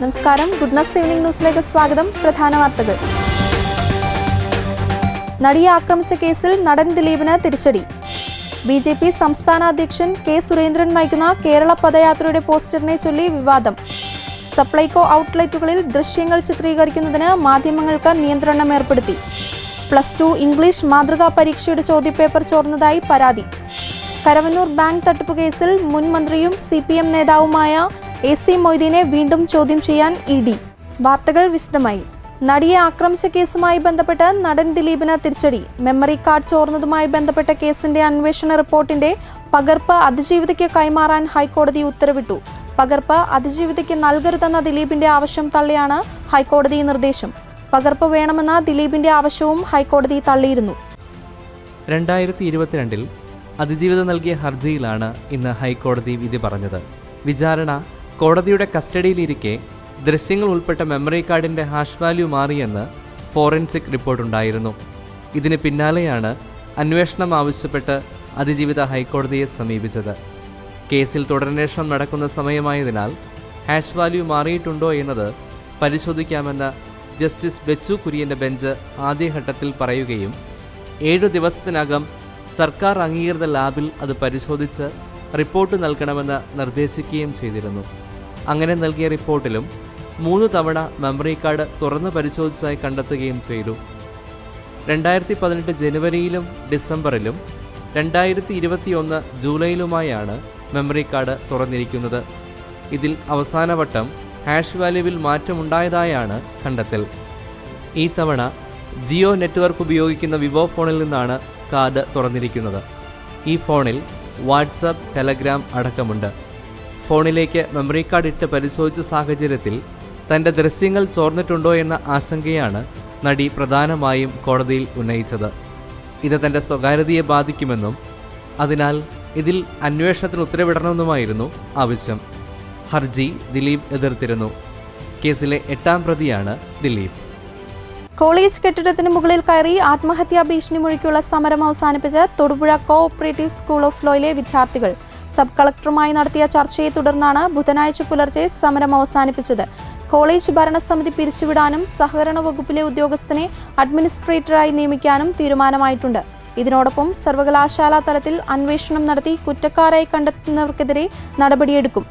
നമസ്കാരം. Goodness evening ന്യൂസിലേക്ക് സ്വാഗതം. പ്രധാന വാർത്തകൾ. നടിയെ ആക്രമിച്ച കേസിൽ നടൻ ദിലീപിന് തിരിച്ചടി. ബി ജെ പി സംസ്ഥാന അധ്യക്ഷൻ കെ സുരേന്ദ്രൻ നയിക്കുന്ന കേരള പദയാത്രയുടെ പോസ്റ്ററിനെ ചൊല്ലി വിവാദം. സപ്ലൈകോ ഔട്ട്ലെറ്റുകളിൽ ദൃശ്യങ്ങൾ ചിത്രീകരിക്കുന്നതിന് മാധ്യമങ്ങൾക്ക് നിയന്ത്രണം ഏർപ്പെടുത്തി. പ്ലസ് ടു ഇംഗ്ലീഷ് മാതൃകാ പരീക്ഷയുടെ ചോദ്യപേപ്പർ ചോർന്നതായി പരാതി. കരവന്നൂർ ബാങ്ക് തട്ടിപ്പ് കേസിൽ മുൻ മന്ത്രിയും സി പി എം നേതാവുമായ എ സി മൊയ്തീനെ വീണ്ടും ചോദ്യം ചെയ്യാൻ ഇ ഡി. വാർത്തകൾ വിശദമായി. നടിയെ ആക്രമിച്ച കേസുമായി ബന്ധപ്പെട്ട് നടൻ ദിലീപിന് തിരിച്ചടി. മെമ്മറി കാർഡ് ചോർന്നതുമായി ബന്ധപ്പെട്ട കേസിന്റെ അന്വേഷണ റിപ്പോർട്ടിന്റെ പകർപ്പ് അതിജീവിതയ്ക്ക് കൈമാറാൻ ഹൈക്കോടതി ഉത്തരവിട്ടു. പകർപ്പ് അതിജീവിതയ്ക്ക് നൽകരുതെന്ന ദിലീപിന്റെ ആവശ്യം തള്ളിയാണ് ഹൈക്കോടതി നിർദ്ദേശം. പകർപ്പ് വേണമെന്ന ദിലീപിന്റെ ആവശ്യവും ഹൈക്കോടതി തള്ളിയിരുന്നു. രണ്ടായിരത്തി ഇരുപത്തിരണ്ടിൽ അതിജീവിതം നൽകിയ ഹർജിയിലാണ് ഇന്ന് ഹൈക്കോടതി വിധി പറഞ്ഞത്. വിചാരണ കോടതിയുടെ കസ്റ്റഡിയിലിരിക്കെ ദൃശ്യങ്ങൾ ഉൾപ്പെട്ട മെമ്മറി കാർഡിന്റെ ഹാഷ് വാല്യൂ മാറിയെന്ന് ഫോറൻസിക് റിപ്പോർട്ടുണ്ടായിരുന്നു ഇതിന് പിന്നാലെയാണ് അന്വേഷണം ആവശ്യപ്പെട്ട് അതിജീവിത ഹൈക്കോടതിയെ സമീപിച്ചത്. കേസിൽ തുടരന്വേഷണം നടക്കുന്ന സമയമായതിനാൽ ഹാഷ് വാല്യൂ മാറിയിട്ടുണ്ടോ എന്നത് പരിശോധിക്കാമെന്ന് ജസ്റ്റിസ് ബെച്ചു കുര്യന്റെ ബെഞ്ച് ആദ്യഘട്ടത്തിൽ പറയുകയും ഏഴു ദിവസത്തിനകം സർക്കാർ അംഗീകൃത ലാബിൽ അത് പരിശോധിച്ച് റിപ്പോർട്ട് നൽകണമെന്ന് നിർദ്ദേശിക്കുകയും ചെയ്തിരുന്നു. അങ്ങനെ നൽകിയ റിപ്പോർട്ടിലും മൂന്ന് തവണ മെമ്മറി കാർഡ് തുറന്ന് പരിശോധിച്ചതായി കണ്ടെത്തുകയും ചെയ്തു. രണ്ടായിരത്തി പതിനെട്ട് ജനുവരിയിലും ഡിസംബറിലും രണ്ടായിരത്തി ഇരുപത്തിയൊന്ന് ജൂലൈയിലുമായാണ് മെമ്മറി കാർഡ് തുറന്നിരിക്കുന്നത്. ഇതിൽ അവസാനവട്ടം ഹാഷ് വാല്യൂവിൽ മാറ്റമുണ്ടായതായാണ് കണ്ടെത്തൽ. ഈ തവണ ജിയോ നെറ്റ്വർക്ക് ഉപയോഗിക്കുന്ന വിവോ ഫോണിൽ നിന്നാണ് കാർഡ് തുറന്നിരിക്കുന്നത്. ഈ ഫോണിൽ വാട്സപ്പ് ടെലഗ്രാം അടക്കമുണ്ട്. ഫോണിലേക്ക് മെമ്മറി കാർഡ് ഇട്ട് പരിശോധിച്ച സാഹചര്യത്തിൽ തന്റെ ദൃശ്യങ്ങൾ ചോർന്നിട്ടുണ്ടോ എന്ന ആശങ്കയാണ് നടി പ്രധാനമായും കോടതിയിൽ ഉന്നയിച്ചത്. ഇത് തന്റെ സ്വകാര്യതയെ ബാധിക്കുമെന്നും അതിനാൽ ഇതിൽ അന്വേഷണത്തിന് ഉത്തരവിടണമെന്നുമായിരുന്നു ആവശ്യം. ഹർജി ദിലീപ് എതിർത്തിരുന്നു. കേസിലെ എട്ടാം പ്രതിയാണ് ദിലീപ്. കോളേജ് കെട്ടിടത്തിന് മുകളിൽ കയറി ആത്മഹത്യാ ഭീഷണി മുഴക്കിയുള്ള സമരം അവസാനിപ്പിച്ച് Thodupuzha co operative school of ലോയിലെ വിദ്യാർത്ഥികൾ സബ് കളക്ടറുമായി നടത്തിയ ചർച്ചയെ തുടർന്നാണ് ബുധനാഴ്ച പുലർച്ചെ സമരം അവസാനിപ്പിച്ചത്. കോളേജ് ഭരണസമിതി പിരിച്ചുവിടാനും സഹകരണ വകുപ്പിലെ ഉദ്യോഗസ്ഥനെ അഡ്മിനിസ്ട്രേറ്ററായി നിയമിക്കാനും തീരുമാനമായിട്ടുണ്ട്. ഇതിനോടൊപ്പം സർവകലാശാല തലത്തിൽ അന്വേഷണം നടത്തി കുറ്റക്കാരായി കണ്ടെത്തുന്നവർക്കെതിരെ നടപടിയെടുക്കും.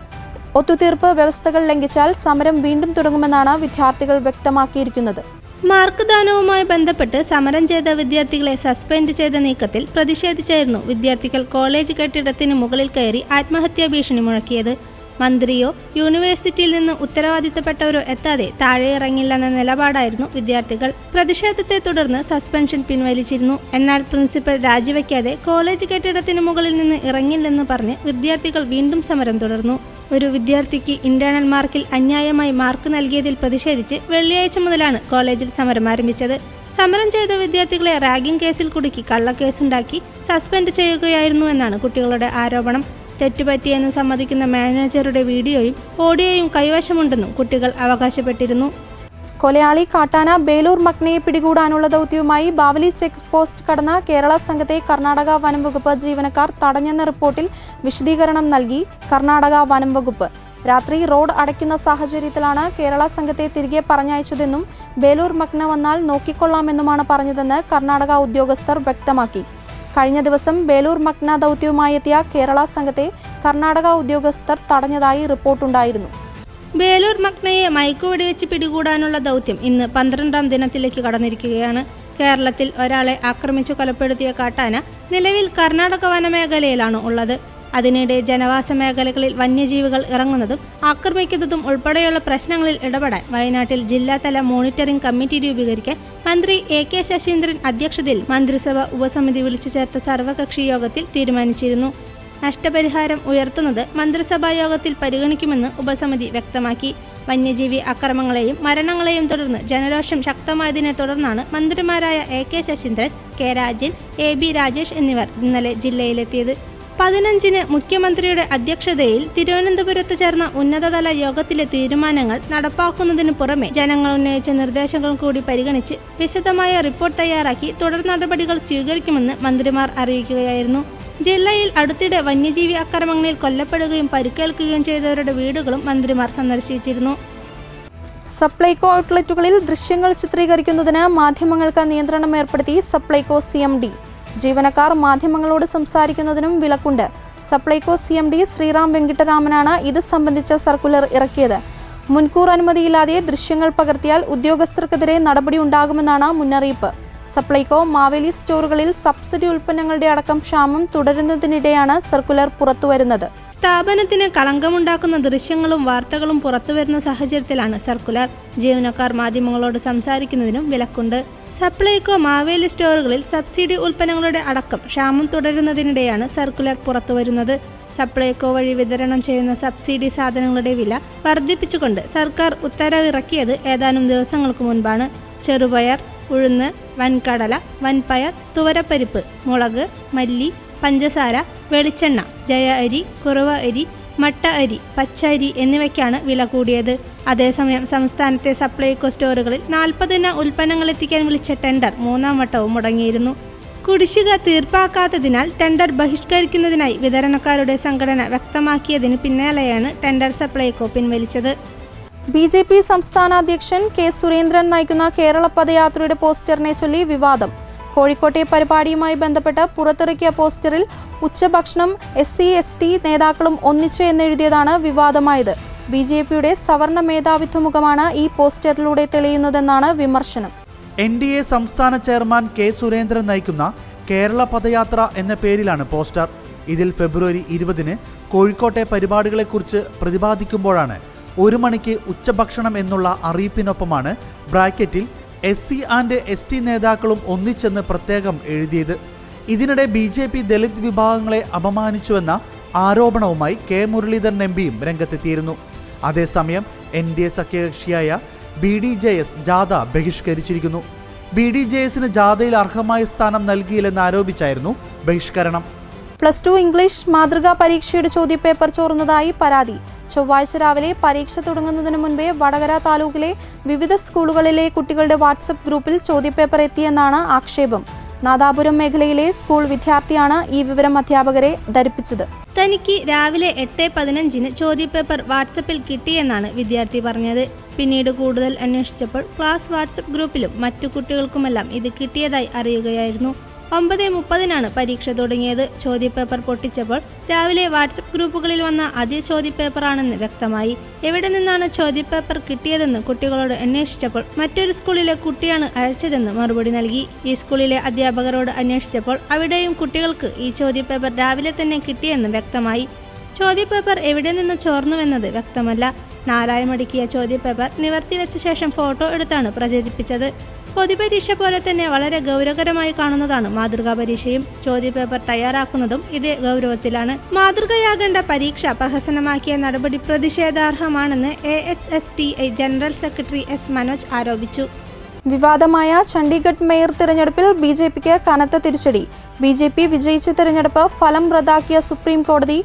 ഒത്തുതീർപ്പ് വ്യവസ്ഥകൾ ലംഘിച്ചാൽ സമരം വീണ്ടും തുടങ്ങുമെന്നാണ് വിദ്യാർത്ഥികൾ വ്യക്തമാക്കിയിരിക്കുന്നത്. മാർക്ക് ദാനവുമായി ബന്ധപ്പെട്ട് സമരം ചെയ്ത വിദ്യാർത്ഥികളെ സസ്പെൻഡ് ചെയ്ത നീക്കത്തിൽ പ്രതിഷേധിച്ചായിരുന്നു വിദ്യാർത്ഥികൾ കോളേജ് കെട്ടിടത്തിന് മുകളിൽ കയറി ആത്മഹത്യാ ഭീഷണി മുഴക്കിയത് മന്ത്രിയോ യൂണിവേഴ്സിറ്റിയിൽ നിന്ന് ഉത്തരവാദിത്തപ്പെട്ടവരോ എത്താതെ താഴെ ഇറങ്ങില്ലെന്ന നിലപാടായിരുന്നു വിദ്യാർത്ഥികൾ. പ്രതിഷേധത്തെ തുടർന്ന് സസ്പെൻഷൻ പിൻവലിച്ചിരുന്നു. എന്നാൽ പ്രിൻസിപ്പൽ രാജിവെക്കാതെ കോളേജ് കെട്ടിടത്തിന് മുകളിൽ നിന്ന് ഇറങ്ങില്ലെന്ന് പറഞ്ഞ് വിദ്യാർത്ഥികൾ വീണ്ടും സമരം തുടർന്നു. ഒരു വിദ്യാർത്ഥിക്ക് ഇന്റേണൽ മാർക്കിൽ അന്യായമായി മാർക്ക് നൽകിയതിൽ പ്രതിഷേധിച്ച് വെള്ളിയാഴ്ച മുതലാണ് കോളേജിൽ സമരം ആരംഭിച്ചത്. സമരം ചെയ്ത വിദ്യാർത്ഥികളെ റാഗിംഗ് കേസിൽ കുടുക്കി കള്ളക്കേസുണ്ടാക്കി സസ്പെൻഡ് ചെയ്യുകയായിരുന്നു എന്നാണ് കുട്ടികളുടെ ആരോപണം. തെറ്റുപറ്റിയെന്ന് സമ്മതിക്കുന്ന മാനേജറുടെ വീഡിയോയും ഓഡിയോയും കൈവശമുണ്ടെന്നും കുട്ടികൾ അവകാശപ്പെട്ടിരുന്നു. കൊലയാളി കാട്ടാന ബേലൂർ മക്നയെ പിടികൂടാനുള്ള ദൗത്യവുമായി ബാവലി ചെക്ക് പോസ്റ്റ് കടന്ന കേരള സംഘത്തെ കർണാടക വനംവകുപ്പ് ജീവനക്കാർ തടഞ്ഞെന്ന റിപ്പോർട്ടിൽ വിശദീകരണം നൽകി കർണാടക വനംവകുപ്പ് രാത്രി റോഡ് അടയ്ക്കുന്ന സാഹചര്യത്തിലാണ് കേരള സംഘത്തെ തിരികെ പറഞ്ഞയച്ചതെന്നും ബേലൂർ മക്ന വന്നാൽ നോക്കിക്കൊള്ളാമെന്നുമാണ് പറഞ്ഞതെന്ന് കർണാടക ഉദ്യോഗസ്ഥർ വ്യക്തമാക്കി. കഴിഞ്ഞ ദിവസം ബേലൂർ മഗ്ന ദൗത്യവുമായി എത്തിയ കേരള സംഘത്തെ കർണാടക ഉദ്യോഗസ്ഥർ തടഞ്ഞതായി റിപ്പോർട്ടുണ്ടായിരുന്നു. ബേലൂർ മഗ്നയെ മയക്കുവെടിവെച്ച് പിടികൂടാനുള്ള ദൗത്യം ഇന്ന് പന്ത്രണ്ടാം ദിനത്തിലേക്ക് കടന്നിരിക്കുകയാണ്. കേരളത്തിൽ ഒരാളെ ആക്രമിച്ചു കൊലപ്പെടുത്തിയ കാട്ടാന നിലവിൽ കർണാടക വനമേഖലയിലാണ് ഉള്ളത്. അതിനിടെ ജനവാസ മേഖലകളിൽ വന്യജീവികൾ ഇറങ്ങുന്നതും ആക്രമിക്കുന്നതും ഉൾപ്പെടെയുള്ള പ്രശ്നങ്ങളിൽ ഇടപെടാൻ വയനാട്ടിൽ ജില്ലാതല മോണിറ്ററിംഗ് കമ്മിറ്റി രൂപീകരിക്കാൻ മന്ത്രി എ കെ ശശീന്ദ്രൻ അധ്യക്ഷതയിൽ മന്ത്രിസഭ ഉപസമിതി വിളിച്ചു ചേർത്ത സർവകക്ഷി യോഗത്തിൽ തീരുമാനിച്ചിരുന്നു. നഷ്ടപരിഹാരം ഉയർത്തുന്നത് മന്ത്രിസഭാ യോഗത്തിൽ പരിഗണിക്കുമെന്ന് ഉപസമിതി വ്യക്തമാക്കി. വന്യജീവി അക്രമങ്ങളെയും മരണങ്ങളെയും തുടർന്ന് ജനരോഷം ശക്തമായതിനെ തുടർന്നാണ് മന്ത്രിമാരായ A K Saseendran K Rajan A B Rajesh എന്നിവർ ഇന്നലെ ജില്ലയിലെത്തിയത്. പതിനഞ്ചിന് മുഖ്യമന്ത്രിയുടെ അധ്യക്ഷതയിൽ തിരുവനന്തപുരത്ത് ചേർന്ന ഉന്നതതല യോഗത്തിലെ തീരുമാനങ്ങൾ നടപ്പാക്കുന്നതിന് പുറമെ ജനങ്ങൾ ഉന്നയിച്ച നിർദ്ദേശങ്ങൾ കൂടി പരിഗണിച്ച് വിശദമായ റിപ്പോർട്ട് തയ്യാറാക്കി തുടർ നടപടികൾ സ്വീകരിക്കുമെന്ന് മന്ത്രിമാർ അറിയിക്കുകയായിരുന്നു. ജില്ലയിൽ അടുത്തിടെ വന്യജീവി ആക്രമണങ്ങളിൽ കൊല്ലപ്പെടുകയും പരിക്കേൽക്കുകയും ചെയ്തവരുടെ വീടുകളും മന്ത്രിമാർ സന്ദർശിച്ചിരുന്നു. സപ്ലൈകോ ഔട്ട്ലെറ്റുകളിൽ ദൃശ്യങ്ങൾ ചിത്രീകരിക്കുന്നതിന് മാധ്യമങ്ങൾക്ക് നിയന്ത്രണം ഏർപ്പെടുത്തി സപ്ലൈകോ സി എം ഡി. ജീവനക്കാർ മാധ്യമങ്ങളോട് സംസാരിക്കുന്നതിനും വിലക്കുണ്ട്. Supplyco C M D Sriram വെങ്കിട്ടരാമനാണ് ഇത് സംബന്ധിച്ച സർക്കുലർ ഇറക്കിയത്. മുൻകൂർ അനുമതിയില്ലാതെ ദൃശ്യങ്ങൾ പകർത്തിയാൽ ഉദ്യോഗസ്ഥർക്കെതിരെ നടപടി ഉണ്ടാകുമെന്നാണ് മുന്നറിയിപ്പ്. സപ്ലൈകോ മാവേലി സ്റ്റോറുകളിൽ സബ്സിഡി ഉൽപ്പന്നങ്ങളുടെ അടക്കം ക്ഷാമം തുടരുന്നതിനിടെയാണ് സർക്കുലർ പുറത്തുവരുന്നത്. സ്ഥാപനത്തിന് കളങ്കമുണ്ടാക്കുന്ന ദൃശ്യങ്ങളും വാർത്തകളും പുറത്തുവരുന്ന സാഹചര്യത്തിലാണ് സർക്കുലർ. ജീവനക്കാർ മാധ്യമങ്ങളോട് സംസാരിക്കുന്നതിനും വിലക്കുണ്ട്. സപ്ലൈകോ മാവേലി സ്റ്റോറുകളിൽ സബ്സിഡി ഉൽപ്പന്നങ്ങളുടെ അടക്കം ക്ഷാമം തുടരുന്നതിനിടെയാണ് സർക്കുലർ പുറത്തുവരുന്നത്. സപ്ലൈകോ വഴി വിതരണം ചെയ്യുന്ന സബ്സിഡി സാധനങ്ങളുടെ വില വർദ്ധിപ്പിച്ചുകൊണ്ട് സർക്കാർ ഉത്തരവിറക്കിയത് ഏതാനും ദിവസങ്ങൾക്ക് മുൻപാണ്. ചെറുപയർ ഉഴുന്ന് വൻകടല വൻപയർ തുവരപ്പരിപ്പ് മുളക് മല്ലി പഞ്ചസാര വെളിച്ചെണ്ണ ജയ അരി കുറവ അരി മട്ട അരി പച്ച അരി എന്നിവയ്ക്കാണ് വില കൂടിയത്. അതേസമയം സംസ്ഥാനത്തെ സപ്ലൈകോ സ്റ്റോറുകളിൽ നാൽപ്പതിന ഉൽപ്പന്നങ്ങൾ എത്തിക്കാൻ വിളിച്ച ടെൻഡർ മൂന്നാം വട്ടവും മുടങ്ങിയിരുന്നു. കുടിശ്ശിക തീർപ്പാക്കാത്തതിനാൽ ടെൻഡർ ബഹിഷ്കരിക്കുന്നതിനായി വിതരണക്കാരുടെ സംഘടന വ്യക്തമാക്കിയതിന് പിന്നാലെയാണ് ടെൻഡർ സപ്ലൈകോ പിൻവലിച്ചത്. ബി ജെ പി സംസ്ഥാന അധ്യക്ഷൻ കെ സുരേന്ദ്രൻ നയിക്കുന്ന കേരള പദയാത്രയുടെ പോസ്റ്ററിനെ ചൊല്ലി വിവാദം. കോഴിക്കോട്ടെ പരിപാടിയുമായി ബന്ധപ്പെട്ട് പുറത്തിറക്കിയ പോസ്റ്ററിൽ ഉച്ചഭക്ഷണം എസ് സി എസ് ടി നേതാക്കളും ഒന്നിച്ചു എന്നെഴുതിയതാണ് വിവാദമായത്. ബി ജെ പിയുടെ സവർണ മേധാവിത്വ മുഖമാണ് ഈ പോസ്റ്ററിലൂടെ തെളിയുന്നതെന്നാണ് വിമർശനം. എൻ ഡി എ സംസ്ഥാന ചെയർമാൻ കെ സുരേന്ദ്രൻ നയിക്കുന്ന കേരള പദയാത്ര എന്ന പേരിലാണ് പോസ്റ്റർ. ഇതിൽ ഫെബ്രുവരി ഇരുപതിന് കോഴിക്കോട്ടെ പരിപാടികളെക്കുറിച്ച് പ്രതിപാദിക്കുമ്പോഴാണ് ഒരു മണിക്ക് ഉച്ചഭക്ഷണം എന്നുള്ള അറിയിപ്പിനൊപ്പമാണ് ബ്രാക്കറ്റിൽ S C and S T നേതാക്കളും ഒന്നിച്ചെന്ന് പ്രത്യേകം എഴുതിയത്. ഇതിനിടെ ബി ജെ പി ദളിത് വിഭാഗങ്ങളെ അപമാനിച്ചുവെന്ന ആരോപണവുമായി കെ മുരളീധരൻ എം പിയും രംഗത്തെത്തിയിരുന്നു. അതേസമയം എൻ ഡി എ സഖ്യകക്ഷിയായ ബി ഡി ജെ എസ് ജാഥ ബഹിഷ്കരിച്ചിരിക്കുന്നു. ബി ഡി ജെ എസിന് ജാഥയിൽ അർഹമായ സ്ഥാനം നൽകിയില്ലെന്ന് ആരോപിച്ചായിരുന്നു ബഹിഷ്കരണം. പ്ലസ് ടു ഇംഗ്ലീഷ് മാതൃകാ പരീക്ഷയുടെ ചോദ്യപേപ്പർ ചോർന്നതായി പരാതി. ചൊവ്വാഴ്ച രാവിലെ പരീക്ഷ തുടങ്ങുന്നതിന് മുൻപേ വടകര താലൂക്കിലെ വിവിധ സ്കൂളുകളിലെ കുട്ടികളുടെ വാട്സപ്പ് ഗ്രൂപ്പിൽ ചോദ്യപേപ്പർ എത്തിയെന്നാണ് ആക്ഷേപം. നാദാപുരം മേഖലയിലെ സ്കൂൾ വിദ്യാർത്ഥിയാണ് ഈ വിവരം അധ്യാപകരെ ധരിപ്പിച്ചത്. തനിക്ക് രാവിലെ എട്ട് പതിനഞ്ചിന് ചോദ്യപേപ്പർ വാട്സപ്പിൽ കിട്ടിയെന്നാണ് വിദ്യാർത്ഥി പറഞ്ഞത്. പിന്നീട് കൂടുതൽ അന്വേഷിച്ചപ്പോൾ ക്ലാസ് വാട്സപ്പ് ഗ്രൂപ്പിലും മറ്റു കുട്ടികൾക്കുമെല്ലാം ഇത് കിട്ടിയതായി അറിയുകയായിരുന്നു. ഒമ്പത് മുപ്പതിനാണ് പരീക്ഷ തുടങ്ങിയത്. ചോദ്യപേപ്പർ പൊട്ടിച്ചപ്പോൾ രാവിലെ വാട്സപ്പ് ഗ്രൂപ്പുകളിൽ വന്ന അതേ ചോദ്യപേപ്പറാണെന്ന് വ്യക്തമായി. എവിടെ നിന്നാണ് ചോദ്യപേപ്പർ കിട്ടിയതെന്ന് കുട്ടികളോട് അന്വേഷിച്ചപ്പോൾ മറ്റൊരു സ്കൂളിലെ കുട്ടിയാണ് അയച്ചതെന്ന് മറുപടി നൽകി. ഈ സ്കൂളിലെ അധ്യാപകരോട് അന്വേഷിച്ചപ്പോൾ അവിടെയും കുട്ടികൾക്ക് ഈ ചോദ്യപേപ്പർ രാവിലെ തന്നെ കിട്ടിയെന്ന് വ്യക്തമായി. ചോദ്യപേപ്പർ എവിടെ നിന്ന് ചോർന്നുവെന്നത് വ്യക്തമല്ല. നാലായമടുക്കിയ ചോദ്യപേപ്പർ നിവർത്തിവെച്ച ശേഷം ഫോട്ടോ എടുത്താണ് പ്രചരിപ്പിച്ചത്. പൊതുപരീക്ഷ പോലെ തന്നെ വളരെ ഗൗരവകരമായി കാണുന്നതാണ് മാതൃകാ പരീക്ഷയും ചോദ്യപേപ്പർ തയ്യാറാക്കുന്നതും ഇതേ ഗൗരവത്തിലാണ്. മാതൃകയാകേണ്ട പരീക്ഷ പ്രഹസനമാക്കിയ നടപടി പ്രതിഷേധാർഹമാണെന്ന് A H S T I general secretary S Manoj ആരോപിച്ചു. വിവാദമായ ചണ്ഡീഗഡ് മേയർ തിരഞ്ഞെടുപ്പിൽ ബി ജെ പിക്ക് കനത്ത തിരിച്ചടി. ബി ജെ പി വിജയിച്ച തിരഞ്ഞെടുപ്പ് ഫലം റദ്ദാക്കിയ സുപ്രീം കോടതി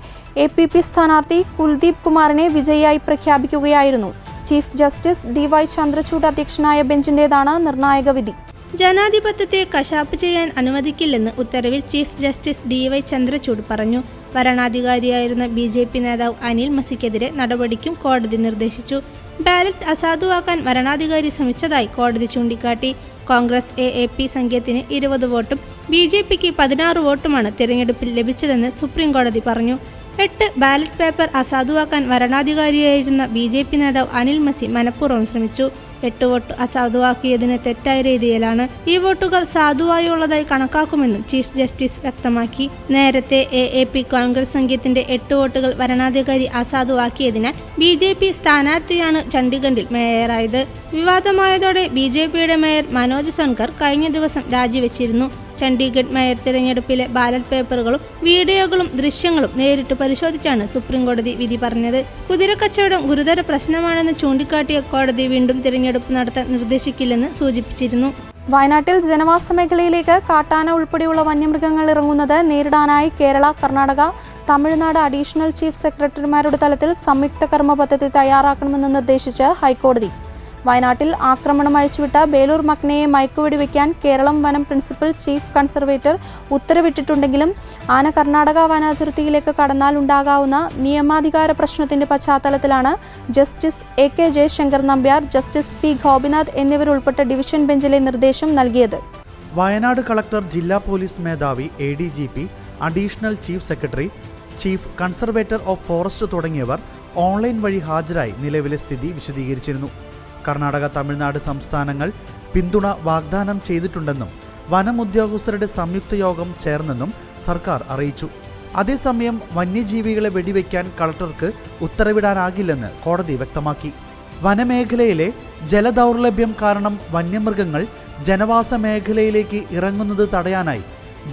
എ പി പി സ്ഥാനാർത്ഥി കുൽദീപ് കുമാറിനെ വിജയിയായി പ്രഖ്യാപിക്കുകയായിരുന്നു. Chief justice D Y Chandrachud അധ്യക്ഷനായ ബെഞ്ചിന്റേതാണ് നിർണായക വിധി. ജനാധിപത്യത്തെ കശാപ്പ് ചെയ്യാൻ അനുവദിക്കില്ലെന്ന് ഉത്തരവിൽ chief justice D Y Chandrachud പറഞ്ഞു. ഭരണാധികാരിയായിരുന്ന ബി ജെ പി നേതാവ് അനിൽ മസിക്കെതിരെ നടപടിക്കും കോടതി നിർദ്ദേശിച്ചു. ബാലറ്റ് അസാധുവാക്കാൻ ഭരണാധികാരി ശ്രമിച്ചതായി കോടതി ചൂണ്ടിക്കാട്ടി. കോൺഗ്രസ് എ എ പി സംഖ്യത്തിന് ഇരുപത് വോട്ടും ബി ജെ പിക്ക് പതിനാറ് വോട്ടുമാണ് തിരഞ്ഞെടുപ്പിൽ ലഭിച്ചതെന്ന് സുപ്രീം കോടതി പറഞ്ഞു. എട്ട് ബാലറ്റ് പേപ്പർ അസാധുവാക്കാൻ വരണാധികാരിയായിരുന്ന ബി ജെ പി നേതാവ് അനിൽ മസി മനഃപൂർവം ശ്രമിച്ചു. എട്ട് വോട്ട് അസാധുവാക്കിയതിന് തെറ്റായ രീതിയിലാണ് ഈ വോട്ടുകൾ സാധുവായുള്ളതായി കണക്കാക്കുമെന്നും ചീഫ് ജസ്റ്റിസ് വ്യക്തമാക്കി. നേരത്തെ എ എ പി കോൺഗ്രസ് സംഘത്തിന്റെ എട്ട് വോട്ടുകൾ വരണാധികാരി അസാധുവാക്കിയതിനാൽ ബി ജെ പി സ്ഥാനാർത്ഥിയാണ് ചണ്ഡീഗഡിൽ മേയറായത്. വിവാദമായതോടെ ബി ജെ പിയുടെ മേയർ മനോജ് ശങ്കർ കഴിഞ്ഞ ദിവസം രാജിവെച്ചിരുന്നു. ചണ്ഡീഗഡ് മേയർ തിരഞ്ഞെടുപ്പിലെ ബാലറ്റ് പേപ്പറുകളും വീഡിയോകളും ദൃശ്യങ്ങളും നേരിട്ട് പരിശോധിച്ചാണ് സുപ്രീം കോടതി വിധി പറഞ്ഞത്. കുതിരക്കച്ചവടം ഗുരുതര പ്രശ്നമാണെന്ന് ചൂണ്ടിക്കാട്ടിയ കോടതി വീണ്ടും തിരഞ്ഞെടുപ്പ് നടത്താൻ നിർദ്ദേശിക്കില്ലെന്ന് സൂചിപ്പിച്ചിരുന്നു. വയനാട്ടിൽ ജനവാസ മേഖലയിലേക്ക് കാട്ടാന ഉൾപ്പെടെയുള്ള വന്യമൃഗങ്ങൾ ഇറങ്ങുന്നത് നേരിടാനായി കേരള കർണാടക തമിഴ്നാട് അഡീഷണൽ ചീഫ് സെക്രട്ടറിമാരുടെ തലത്തിൽ സംയുക്ത കർമ്മ പദ്ധതി തയ്യാറാക്കണമെന്ന് നിർദ്ദേശിച്ച് ഹൈക്കോടതി വയനാട്ടിൽ ആക്രമണം അഴിച്ചുവിട്ട ബേലൂർ മഗ്നയെ മയക്കുവെടി വയ്ക്കാൻ കേരളം വനം പ്രിൻസിപ്പൽ ചീഫ് കൺസർവേറ്റർ ഉത്തരവിട്ടിട്ടുണ്ടെങ്കിലും ആന കർണാടക വനാതിർത്തിയിലേക്ക് കടന്നാൽ ഉണ്ടാകാവുന്ന നിയമാധികാര പ്രശ്നത്തിന്റെ പശ്ചാത്തലത്തിലാണ് justice A K Jayasankar Nambiar justice P Gopinath എന്നിവരുൾപ്പെട്ട division ബെഞ്ചിലെ നിർദ്ദേശം നൽകിയത്. വയനാട് കളക്ടർ ജില്ലാ പോലീസ് മേധാവി A D G P additional chief secretary chief conservator of forest തുടങ്ങിയവർ ഓൺലൈൻ വഴി ഹാജരായി നിലവിലെ സ്ഥിതി വിശദീകരിച്ചിരുന്നു. കർണാടക തമിഴ്നാട് സംസ്ഥാനങ്ങൾ പിന്തുണ വാഗ്ദാനം ചെയ്തിട്ടുണ്ടെന്നും വനം ഉദ്യോഗസ്ഥരുടെ സംയുക്ത യോഗം ചേർന്നെന്നും സർക്കാർ അറിയിച്ചു. അതേസമയം വന്യജീവികളെ വെടിവെക്കാൻ കളക്ടർക്ക് ഉത്തരവിടാനാകില്ലെന്ന് കോടതി വ്യക്തമാക്കി. വനമേഖലയിലെ ജലദൗർലഭ്യം കാരണം വന്യമൃഗങ്ങൾ ജനവാസ മേഖലയിലേക്ക് ഇറങ്ങുന്നത് തടയാനായി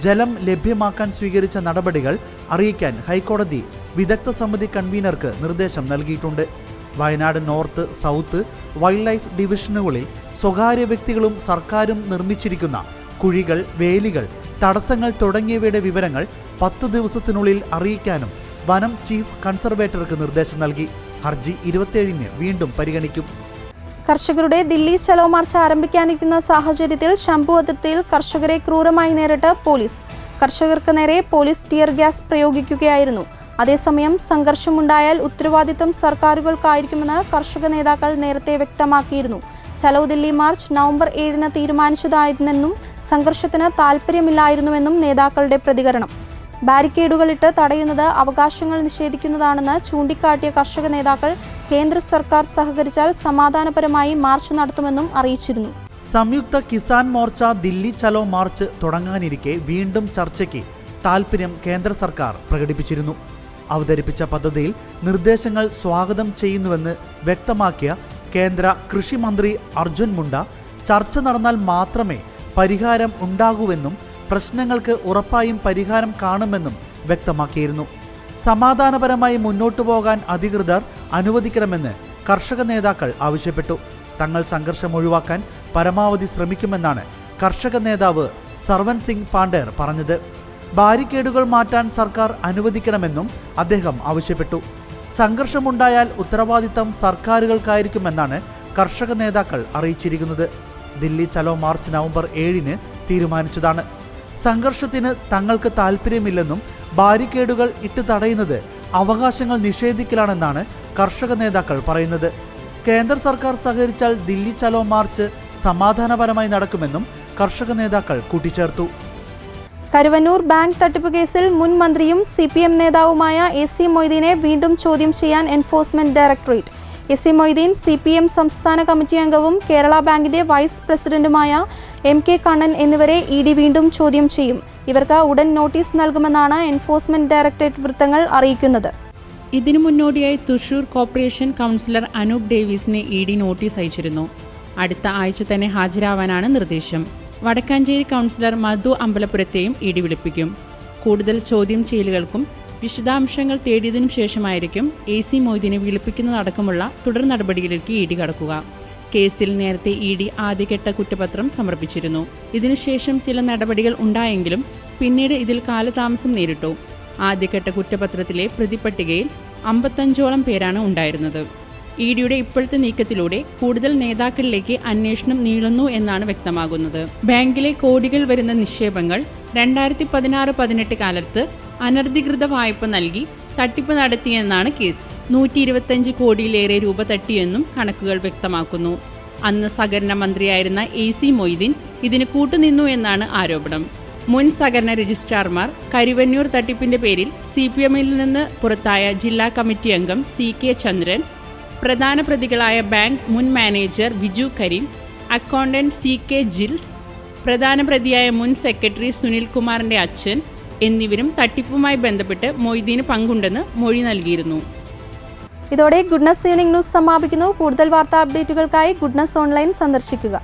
ജലം ലഭ്യമാക്കാൻ സ്വീകരിച്ച നടപടികൾ അറിയിക്കാൻ ഹൈക്കോടതി വിദഗ്ധ സമിതി കൺവീനർക്ക് നിർദ്ദേശം നൽകിയിട്ടുണ്ട്. Wayanad north south wildlife ഡിവിഷനുകളിൽ സ്വകാര്യ വ്യക്തികളും സർക്കാരും നിർമ്മിച്ചിരിക്കുന്ന കുഴികൾ വേലികൾ തടസ്സങ്ങൾ തുടങ്ങിയവയുടെ വിവരങ്ങൾ പത്ത് ദിവസത്തിനുള്ളിൽ അറിയിക്കാനും വനം ചീഫ് കൺസർവേറ്റർക്ക് നിർദ്ദേശം നൽകി. ഹർജി ഇരുപത്തിയേഴിന് വീണ്ടും പരിഗണിക്കും. കർഷകരുടെ ദില്ലി ചലോ മാർച്ച് ആരംഭിക്കാനിരിക്കുന്ന സാഹചര്യത്തിൽ ശംഭു അതിർത്തിയിൽ കർഷകരെ ക്രൂരമായി നേരിട്ട് പോലീസ്. കർഷകർക്ക് നേരെ പോലീസ് ടിയർ ഗ്യാസ് പ്രയോഗിക്കുകയായിരുന്നു. അതേസമയം സംഘർഷമുണ്ടായാൽ ഉത്തരവാദിത്തം സർക്കാരുകൾക്കായിരിക്കുമെന്ന് കർഷക നേതാക്കൾ നേരത്തെ വ്യക്തമാക്കിയിരുന്നു. ചലോ ദില്ലി മാർച്ച് നവംബർ ഏഴിന് തീരുമാനിച്ചതായിരുന്നെന്നും സംഘർഷത്തിന് താൽപ്പര്യമില്ലായിരുന്നുവെന്നും നേതാക്കളുടെ പ്രതികരണം. ബാരിക്കേഡുകളിട്ട് തടയുന്നത് അവകാശങ്ങൾ നിഷേധിക്കുന്നതാണെന്ന് ചൂണ്ടിക്കാട്ടിയ കർഷക നേതാക്കൾ കേന്ദ്ര സർക്കാർ സഹകരിച്ചാൽ സമാധാനപരമായി മാർച്ച് നടത്തുമെന്നും അറിയിച്ചിരുന്നു. സംയുക്ത കിസാൻ മോർച്ച ദില്ലി ചലോ മാർച്ച് തുടങ്ങാനിരിക്കെ വീണ്ടും ചർച്ചയ്ക്ക് താൽപ്പര്യം കേന്ദ്ര സർക്കാർ പ്രകടിപ്പിച്ചിരുന്നു. അവതരിപ്പിച്ച പദ്ധതിയിൽ നിർദ്ദേശങ്ങൾ സ്വാഗതം ചെയ്യുന്നുവെന്ന് വ്യക്തമാക്കിയ കേന്ദ്ര കൃഷി മന്ത്രി അർജുൻ മുണ്ട ചർച്ച നടന്നാൽ മാത്രമേ പരിഹാരം ഉണ്ടാകൂവെന്നും പ്രശ്നങ്ങൾക്ക് ഉറപ്പായും പരിഹാരം കാണുമെന്നും വ്യക്തമാക്കിയിരുന്നു. സമാധാനപരമായി മുന്നോട്ടു പോകാൻ അധികൃതർ അനുവദിക്കണമെന്ന് കർഷക നേതാക്കൾ ആവശ്യപ്പെട്ടു. തങ്ങൾ സംഘർഷം ഒഴിവാക്കാൻ പരമാവധി ശ്രമിക്കുമെന്നാണ് കർഷക നേതാവ് സർവൻ സിംഗ് പാണ്ഡേർ പറഞ്ഞത്. ബാരിക്കേഡുകൾ മാറ്റാൻ സർക്കാർ അനുവദിക്കണമെന്നും അദ്ദേഹം ആവശ്യപ്പെട്ടു. സംഘർഷമുണ്ടായാൽ ഉത്തരവാദിത്തം സർക്കാരുകൾക്കായിരിക്കുമെന്നാണ് കർഷക നേതാക്കൾ അറിയിച്ചിരിക്കുന്നത്. ദില്ലി ചലോ മാർച്ച് നവംബർ ഏഴിന് തീരുമാനിച്ചതാണ്. സംഘർഷത്തിന് തങ്ങൾക്ക് താല്പര്യമില്ലെന്നും ബാരിക്കേഡുകൾ ഇട്ട് തടയുന്നത് അവകാശങ്ങൾ നിഷേധിക്കലാണെന്നാണ് കർഷക നേതാക്കൾ പറയുന്നത്. കേന്ദ്ര സർക്കാർ സഹകരിച്ചാൽ ദില്ലി ചലോ മാർച്ച് സമാധാനപരമായി നടക്കുമെന്നും കർഷക നേതാക്കൾ കൂട്ടിച്ചേർത്തു. കരുവന്നൂർ ബാങ്ക് തട്ടിപ്പ് കേസിൽ മുൻ മന്ത്രിയും സി പി എം നേതാവുമായ എ സി മൊയ്തീനെ വീണ്ടും ചോദ്യം ചെയ്യാൻ enforcement directorate. A C Moideen C P M സംസ്ഥാന കമ്മിറ്റി അംഗവും കേരള ബാങ്കിന്റെ വൈസ് പ്രസിഡന്റുമായ എം കെ കണ്ണൻ എന്നിവരെ ഇ ഡി വീണ്ടും ചോദ്യം ചെയ്യും. ഇവർക്ക് ഉടൻ നോട്ടീസ് നൽകുമെന്നാണ് എൻഫോഴ്സ്മെന്റ് ഡയറക്ടറേറ്റ് വൃത്തങ്ങൾ അറിയിക്കുന്നത്. ഇതിനു മുന്നോടിയായി തൃശൂർ കോർപ്പറേഷൻ കൗൺസിലർ അനൂപ് ഡേവിസിനെ ഇ ഡി നോട്ടീസ് അയച്ചിരുന്നു. അടുത്ത ആഴ്ച തന്നെ ഹാജരാവാനാണ് നിർദ്ദേശം. വടക്കാഞ്ചേരി കൗൺസിലർ മധു അമ്പലപുരത്തെയും ഇടി വിളിപ്പിക്കും കൂടുതൽ ചോദ്യം ചെയ്യലുകൾക്കും വിശദാംശങ്ങൾ തേടിയതിനു ശേഷമായിരിക്കും എ സി മൊയ്തീനെ വിളിപ്പിക്കുന്നതടക്കമുള്ള തുടർ നടപടികളിലേക്ക് ഇ ഡി കടക്കുക. കേസിൽ നേരത്തെ ഇ ഡി ആദ്യഘട്ട കുറ്റപത്രം സമർപ്പിച്ചിരുന്നു. ഇതിനുശേഷം ചില നടപടികൾ ഉണ്ടായെങ്കിലും പിന്നീട് ഇതിൽ കാലതാമസം നേരിട്ടു. ആദ്യഘട്ട കുറ്റപത്രത്തിലെ പ്രതിപട്ടികയിൽ അമ്പത്തഞ്ചോളം പേരാണ് ഉണ്ടായിരുന്നത്. ഇ ഡിയുടെ ഇപ്പോഴത്തെ നീക്കത്തിലൂടെ കൂടുതൽ നേതാക്കളിലേക്ക് അന്വേഷണം നീളുന്നു എന്നാണ് വ്യക്തമാകുന്നത്. ബാങ്കിലെ കോടികൾ വരുന്ന നിക്ഷേപങ്ങൾ രണ്ടായിരത്തി പതിനാറ് പതിനെട്ട് കാലത്ത് അനധികൃത വായ്പ നൽകി തട്ടിപ്പ് നടത്തിയെന്നാണ് കേസ്. നൂറ്റി ഇരുപത്തഞ്ച് കോടിയിലേറെ രൂപ തട്ടിയെന്നും കണക്കുകൾ വ്യക്തമാക്കുന്നു. അന്ന് സഹകരണ മന്ത്രിയായിരുന്ന എ സി മൊയ്തീൻ ഇതിന് കൂട്ടുനിന്നു എന്നാണ് ആരോപണം. മുൻ സഹകരണ രജിസ്ട്രാർമാർ കരുവന്നൂർ തട്ടിപ്പിന്റെ പേരിൽ സി പി എമ്മിൽ നിന്ന് പുറത്തായ ജില്ലാ കമ്മിറ്റി അംഗം സി കെ ചന്ദ്രൻ പ്രധാന പ്രതികളായ ബാങ്ക് മുൻ manager Viju Karim accountant C K Jils പ്രധാന പ്രതിയായ മുൻ സെക്രട്ടറി സുനിൽ കുമാറിന്റെ അച്ഛൻ എന്നിവരും തട്ടിപ്പുമായി ബന്ധപ്പെട്ട് മൊയ്തീന് പങ്കുണ്ടെന്ന് മൊഴി നൽകിയിരുന്നു. ഇതോടെ ഗുഡ്നസ് ഈവനിംഗ് ന്യൂസ് സമാപിക്കുന്നു. കൂടുതൽ വാർത്താ അപ്ഡേറ്റുകൾക്കായി ഗുഡ്നസ് ഓൺലൈൻ സന്ദർശിക്കുക.